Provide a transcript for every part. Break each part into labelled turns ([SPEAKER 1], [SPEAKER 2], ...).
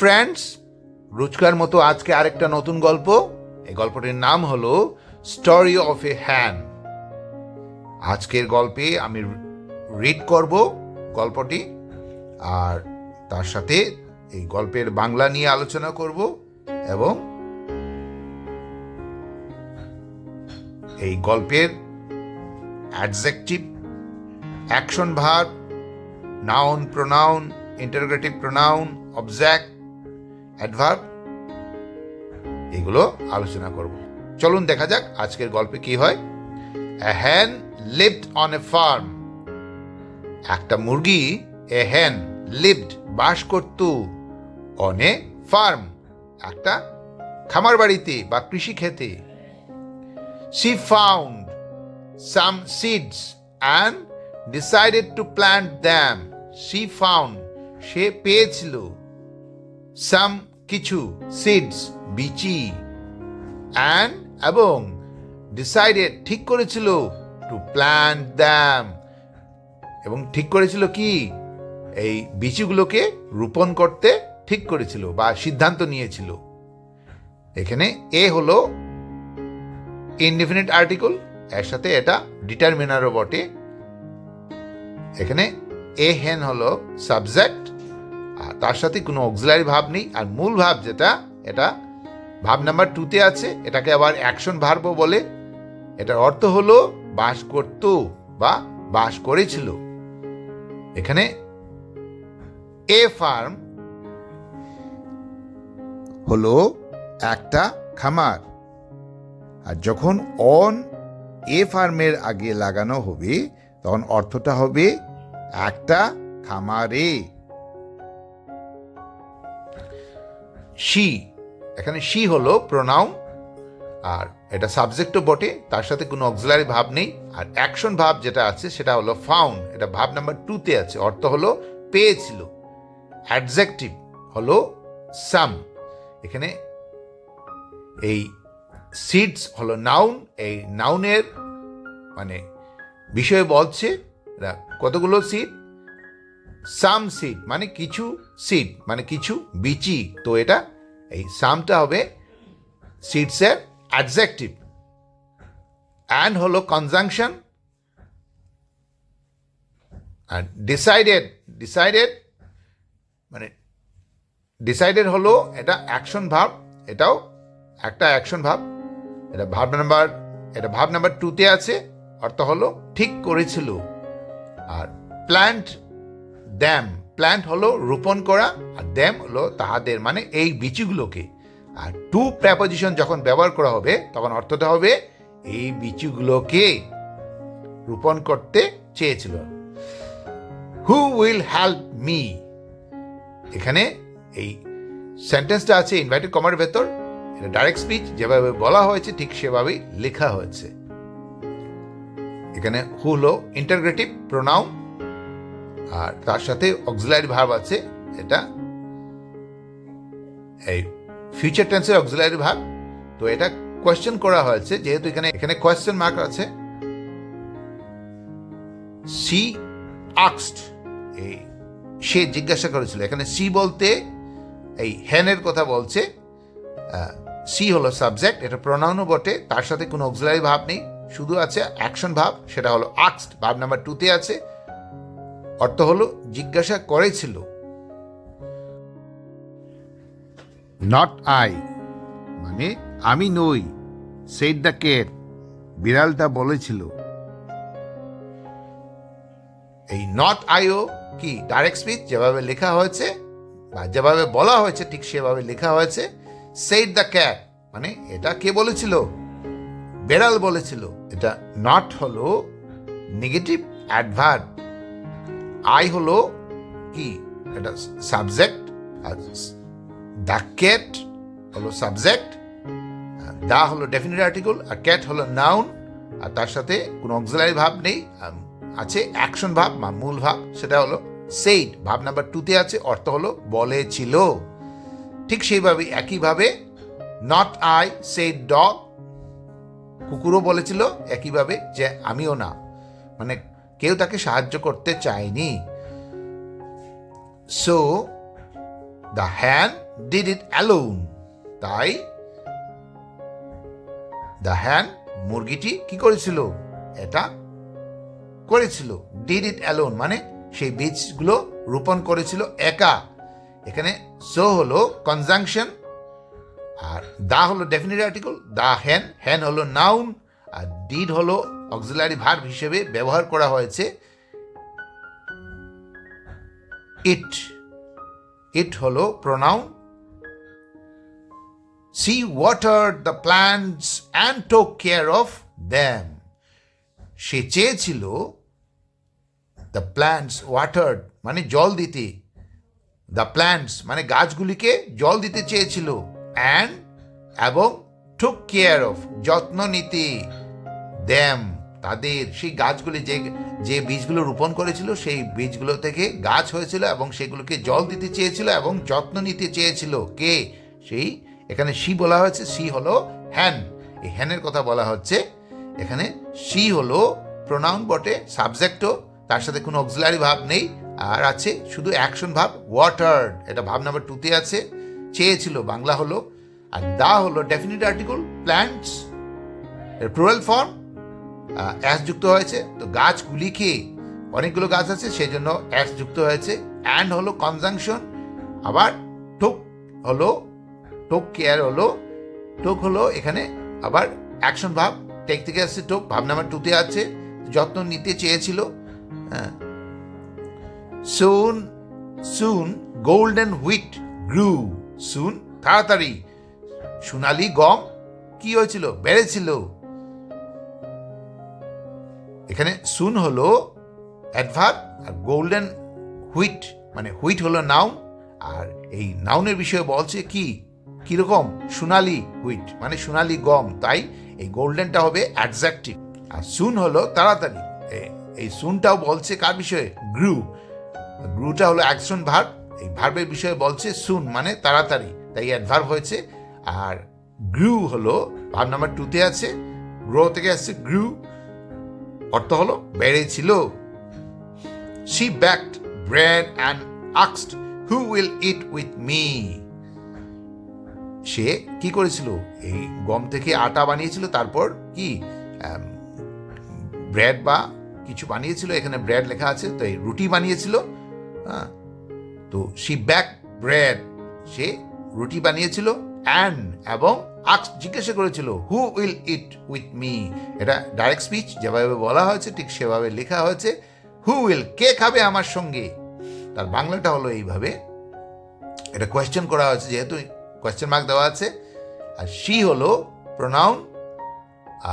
[SPEAKER 1] Friends রোজকার মতো আজকে আরেকটা নতুন গল্প। এই গল্পটির নাম হলো স্টোরি অফ এ হ্যান আজকের গল্পে আমি রিড করব গল্পটি, আর তার সাথে এই গল্পের বাংলা নিয়ে আলোচনা করব, এবং এই গল্পের adjective action verb noun pronoun interrogative pronoun object adverb, এগুলো আলোচনা করব। চলুন দেখা যাক আজকের গল্পে কি হয়। হ্যান লিভড অন এ ফার্ম একটা মুরগি এ হ্যান লিভড বাস করত অন এ ফার্ম একটা খামার বাড়িতে বা কৃষি খেতে she found some seeds and decided to plant them. She found, সে পেয়েছিল সাম কিছু সিডস বিচি অ্যান্ড এবং ডিসাইডেড ঠিক করেছিল টু প্ল্যান্ট দ্যাম এবং ঠিক করেছিল কি? এই বিচিগুলোকে রোপণ করতে ঠিক করেছিল বা সিদ্ধান্ত নিয়েছিল। এখানে এ হলো ইনডিফিনিট আর্টিকেল এর সাথে এটা ডিটারমিনারও বটে। এখানে এ হেন হলো সাবজেক্ট তার সাথে কোনো অক্সিলারি ভাব নেই। আর মূল ভাব যেটা, এটা ভাব নাম্বার টুতে আছে, এটাকে আবার অ্যাকশন ভার্বও বলে। এটার অর্থ হলো বাস করত বা বাস করেছিল। এখানে এ ফার্ম হলো একটা খামার। আর যখন অন এ ফার্মের আগে লাগানো হবে, তখন অর্থটা হবে একটা খামারে। শি এখানে শি হলো প্রোনাউন আর এটা সাবজেক্টও বটে, তার সাথে কোনো অক্সিলারি ভাব নেই। আর অ্যাকশন ভাব যেটা আছে, সেটা হলো ফাউন্ড এটা ভাব নাম্বার টুতে আছে, অর্থ হলো পেয়েছিল। অ্যাডজেক্টিভ হলো সাম এখানে এই সিডস হলো নাউন এই নাউনের মানে বিষয়ে বলছে কতগুলো সিড সাম সিড মানে কিছু সিড মানে কিছু বিচি। তো এটা, এই সামটা হবে সিডসের অ্যাডজেক্টিভ অ্যান্ড হলো কনজাংশন আর ডিসাইডেড ডিসাইডেড মানে ডিসাইডেড হলো এটা অ্যাকশন ভাব, এটাও একটা অ্যাকশন ভাব। এটা ভাব নাম্বার এটা ভাব নাম্বার টুতে আছে, অর্থ হলো ঠিক করেছিল। আর প্ল্যান্ট ড্যাম প্ল্যান্ট হলো রোপণ করা, আর ড্যাম হলো তাহাদের মানে এই বিচিগুলোকে আর টু প্র্যাপোজিশন যখন ব্যবহার করা হবে, তখন অর্থটা হবে এই বিচিগুলোকে রোপণ করতে চেয়েছিল। হু উইল হেল্প মি এখানে এই সেন্টেন্সটা আছে ইনভাইটেড কমার ভেতর। এটা ডাইরেক্ট স্পিচ যেভাবে বলা হয়েছে, ঠিক সেভাবেই লেখা হয়েছে। এখানে হু হলো ইন্টারগ্রেটিভ প্রোনাউন আর তার সাথে অক্সিলারি ভার্ব আছে, এটা এই ফিউচার টেন্সের অক্সিলারি ভার্ব তো এটা কোয়েশ্চেন করা হয়েছে, যেহেতু এখানে এখানে কোয়েশ্চেন মার্ক আছে। সি আক্সড এই সে জিজ্ঞাসা করেছিল, এখানে সি বলতে এই হ্যানের কথা বলছে। সি হলো সাবজেক্ট এটা প্রোনাউনও বটে, তার সাথে কোনো অক্সিলারি ভাব নেই, শুধু আছে অ্যাকশন ভাব, সেটা হলো আক্সড ভাব নাম্বার টুতে আছে। অর্থ হলো জিজ্ঞাসা করেছিল নট আই মানে আমি নই সেইড দ্য কেট বিড়ালটা বলেছিল। এই নট আইও কি ডাইরেক্ট স্পিচ যেভাবে লেখা হয়েছে বা যেভাবে বলা হয়েছে ঠিক সেভাবে লেখা হয়েছে সেইড দ্য ক্যাট মানে এটা কে বলেছিল? বেড়াল বলেছিল। এটা নট হলো নেগেটিভ অ্যাডভার্ব আই হলো কি এটা সাবজেক্ট আর দ্য ক্যাট হলো সাবজেক্ট দা হলো ডেফিনিট আর্টিকেল আর ক্যাট হলো নাউন আর তার সাথে কোনো অক্সিলারি ভাব নেই আছে অ্যাকশন ভাব বা মূল ভাব, সেটা হলো সেইড ভাব নাম্বার টুতে আছে, অর্থ হলো বলেছিল। ঠিক সেইভাবে, একইভাবে নট আই সেইড ডগ কুকুরও বলেছিল, একইভাবে যে আমিও না। মানে কেউ তাকে সাহায্য করতে চায়নি। So the hen did it alone তাই দ্য হ্যান মুরগিটি কি করেছিল? এটা করেছিল। ডিড ইট অ্যালোন মানে সেই বীজগুলো রোপণ করেছিল একা। এখানে সো হলো কনজাংশন আর দা হলো definite article the hen hen হলো নাউন আর ডিড হলো অক্সিলারি ভার্ব হিসেবে ব্যবহার করা হয়েছে। ইট। ইট হলো pronoun. She water the plants and took care of them সে চেয়েছিল দ্য প্ল্যান্টস ওয়াটার মানে জল দিতে। দ্য প্ল্যান্টস মানে গাছগুলিকে জল দিতে চেয়েছিল। অ্যান্ড, এবং টুক কেয়ার অফ, যত্ন নিতে। দ্যাম তাদের সেই গাছগুলি যে যে বীজগুলো রোপণ করেছিল, সেই বীজগুলো থেকে গাছ হয়েছিল এবং সেগুলোকে জল দিতে চেয়েছিল এবং যত্ন নিতে চেয়েছিল। কে? সেই, এখানে সি বলা হয়েছে, সি হলো হ্যান। এই হ্যানের কথা বলা হচ্ছে। এখানে সি হলো প্রোনাউন বটে সাবজেক্টও তার সাথে কোনো অক্সিলারি ভাব নেই। আর আছে শুধু অ্যাকশন ভাব ওয়াটার এটা ভাব নাম্বার টুতে আছে। চেয়েছিল, বাংলা হলো। আর দা হলো ডেফিনিট আর্টিকল প্ল্যান্টস এর ফর্ম অ্যাস যুক্ত হয়েছে। তো গাছগুলিকে অনেকগুলো গাছ আছে সেই জন্য অ্যাস যুক্ত হয়েছে। অ্যান্ড হলো কনজাংশন, আবার টোক হলো, টোক কেয়ার হলো, টোক হলো এখানে আবার অ্যাকশন ভাব, টেক থেকে আসছে টোক, ভাব নাম্বার টুতে আছে, যত্ন নিতে চেয়েছিল। হ্যাঁ। Soon soon golden wheat grew soon তাড়াতাড়ি। সোনালি গম কি হয়েছিল? বেড়েছিল। এখানে সুন হলো অ্যাডভার্ব আর গোল্ডেন হুইট মানে হুইট হলো নাউন আর এই নাউনের বিষয়ে বলছে কি? কীরকম? সোনালি হুইট মানে সোনালি গম। তাই এই গোল্ডেনটা হবে অ্যাডজেক্টিভ আর সুন হলো তাড়াতাড়ি। এই সুনটাও বলছে কার বিষয়ে? গ্রু। গ্রুটা হলো অ্যাকশন ভার্ব এই ভার্বের বিষয়ে বলছে সুন মানে তাড়াতাড়ি। তাই অ্যাডভার্ব হয়েছে। আর গ্রু হলো ভার্ব নাম্বার টুতে আছে। গ্রো থেকে আসছে গ্রু। অর্থ হলো বেড়েছিল she baked bread and আক্সড who will eat with me সে কি করেছিল? এই গম থেকে আটা বানিয়েছিল, তারপর কি? ব্রেড বা কিছু বানিয়েছিল, এখানে ব্রেড লেখা আছে তো এই রুটি বানিয়েছিল। হ্যাঁ তো শি ব্যাক ব্রেড সে রুটি বানিয়েছিল। অ্যান্ড এবং আক্স জিজ্ঞাসা করেছিল who will eat with me এটা ডাইরেক্ট স্পিচ যেভাবে বলা হয়েছে, ঠিক সেভাবে লেখা হয়েছে হু উইল কে খাবে আমার সঙ্গে? তার বাংলাটা হলো এইভাবে। এটা কোয়েশ্চেন করা হয়েছে, যেহেতু কোয়েশ্চেন মার্ক দেওয়া আছে, আর সি হলো প্রোনাউন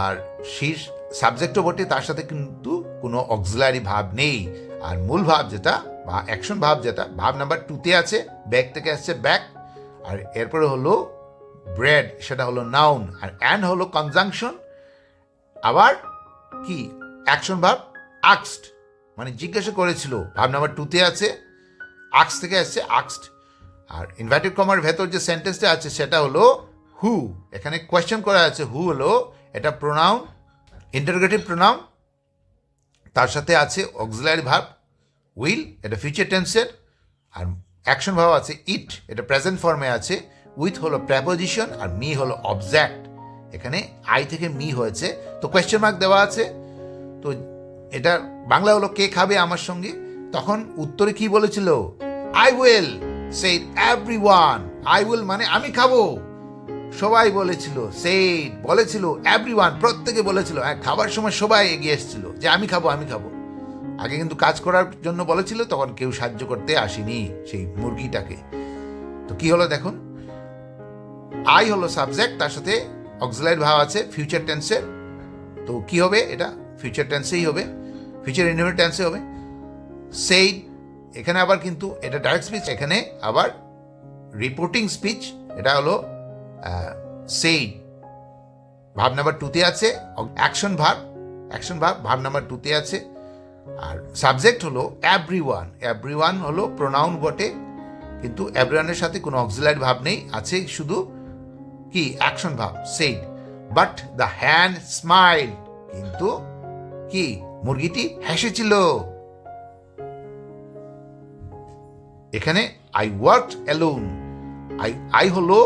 [SPEAKER 1] আর শীর সাবজেক্টও বটে, তার সাথে কিন্তু কোনো অক্সিলারি ভাব নেই। আর মূল ভাব যেটা, বা অ্যাকশন ভাব যেটা, ভাব নাম্বার টুতে আছে ব্যাক থেকে আসছে ব্যাক আর এরপরে হলো ব্রেড, সেটা হলো নাউন আর অ্যান্ড হলো কনজাংশন আবার কি? অ্যাকশন ভাব আক্সড মানে জিজ্ঞাসা করেছিল, ভাব নাম্বার টুতে আছে আক্স থেকে আসছে আক্সড আর ইনভার্টেড কমার ভেতর যে সেন্টেন্সটা আছে, সেটা হলো হু এখানে কোয়েশ্চেন করা আছে হু হলো, এটা প্রোনাউন ইন্টারগ্রেটিভ প্রোনাউন তার সাথে আছে অক্সিলারি ভাব উইল এটা ফিউচার টেন্সের আর অ্যাকশন ভাব আছে ইট এটা প্রেজেন্ট ফর্মে আছে উইথ হলো প্রেপোজিশন আর মি হলো অবজেক্ট। এখানে আই থেকে মি হয়েছে। তো কোয়েশ্চেন মার্ক দেওয়া আছে। তো এটা বাংলা হলো কে খাবে আমার সঙ্গে? তখন উত্তরে কি বলেছিল? I will say everyone I will মানে আমি খাব। সবাই বলেছিল সেই বলেছিল এভরি ওয়ান প্রত্যেকে বলেছিল। হ্যাঁ, খাবার সময় সবাই এগিয়ে এসেছিল যে আমি খাব আমি খাব। আগে কিন্তু কাজ করার জন্য বলেছিল তখন কেউ সাহায্য করতে আসেনি সেই মুরগিটাকে। তো কি হলো দেখুন? আই হলো সাবজেক্ট তার সাথে অক্সিলাইট ভাব আছে ফিউচার টেন্সের তো কি হবে এটা? ফিউচার টেন্সেই হবে। ফিউচার ইন্ডিপেন্ডেন্ট টেন্সে হবে। সেই এখানে আবার কিন্তু এটা ডাইরেক্ট স্পিচ এখানে আবার রিপোর্টিং স্পিচ এটা হলো সেই ভাব নাম্বার টুতে আছে অ্যাকশন ভাব। অ্যাকশন ভাব ভাব নাম্বার টুতে আছে। আর সাবজেক্ট হলো অ্যাভরি ওয়ান অ্যাভরি ওয়ান হলো প্রোনাউন বটে। কিন্তু এভরিওয়ানের সাথে কোনো অক্সিলারি ভাব নেই। আছে শুধু কি? অ্যাকশন ভাব said but the hen smile কিন্তু কি? মুরগিটি হেসেছিল। এখানে I work alone I I হলো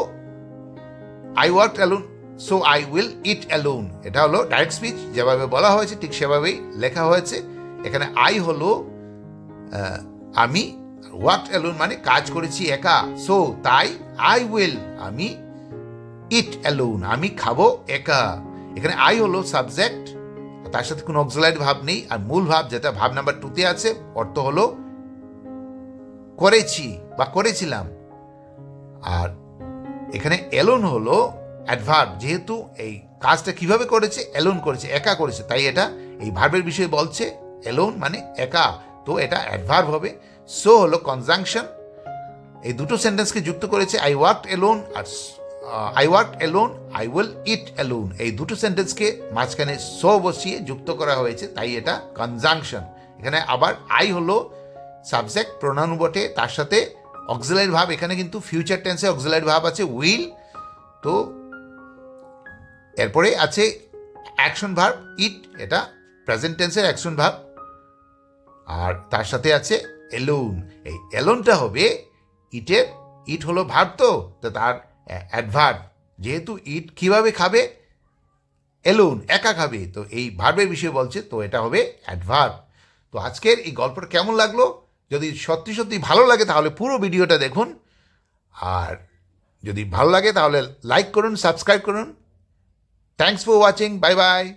[SPEAKER 1] I work alone so I will eat alone এটা হলো ডাইরেক্ট স্পিচ যেভাবে বলা হয়েছে, ঠিক সেভাবেই লেখা হয়েছে। এখানে আই হলো আমি ওয়ার্ক অ্যালোন মানে কাজ করেছি একা। সো তাই আই উইল আমি ইট অ্যালোন আমি খাব একা। এখানে আই হলো সাবজেক্ট তার সাথে কোনো অক্সিলারি ভাব নেই। আর মূল ভাব যেটা, ভাব নাম্বার টুতে আছে, অর্থ হলো করেছি বা করেছিলাম। আর এখানে এলোন হলো অ্যাডভার্ব যেহেতু এই কাজটা কীভাবে করেছে এলোন করেছে, একা করেছে। তাই এটা এই ভার্বের বিষয়ে বলছে এলোন মানে একা। তো এটা অ্যাডভার্ব হবে। সো হলো কনজাংশন এই দুটো সেন্টেন্সকে যুক্ত করেছে I work alone R I work alone I will eat alone এই দুটো সেন্টেন্সকে মাঝখানে সো বসিয়ে যুক্ত করা হয়েছে, তাই এটা কনজাংশন এখানে আবার আই হলো সাবজেক্ট প্রোনাউন বটে, তার সাথে অক্সিলারি ভাব, এখানে কিন্তু ফিউচার টেন্সে অক্সিলারি ভাব আছে উইল তো এরপরে আছে অ্যাকশন ভার্ব ইট এটা প্রেজেন্ট টেন্সের অ্যাকশন ভার্ব আর তার সাথে আছে এলোন এই এলোনটা হবে ইটের ইট হলো ভার্ব তো তো তার অ্যাডভার্ব যেহেতু ইট কীভাবে খাবে? এলোন একা খাবে। তো এই ভার্বের বিষয়ে বলছে, তো এটা হবে অ্যাডভার্ব তো আজকের এই গল্পটা কেমন লাগল? যদি সত্যি সত্যি ভালো লাগে, তাহলে পুরো ভিডিওটা দেখুন। আর যদি ভালো লাগে, তাহলে লাইক করুন সাবস্ক্রাইব করুন। Thanks for watching bye bye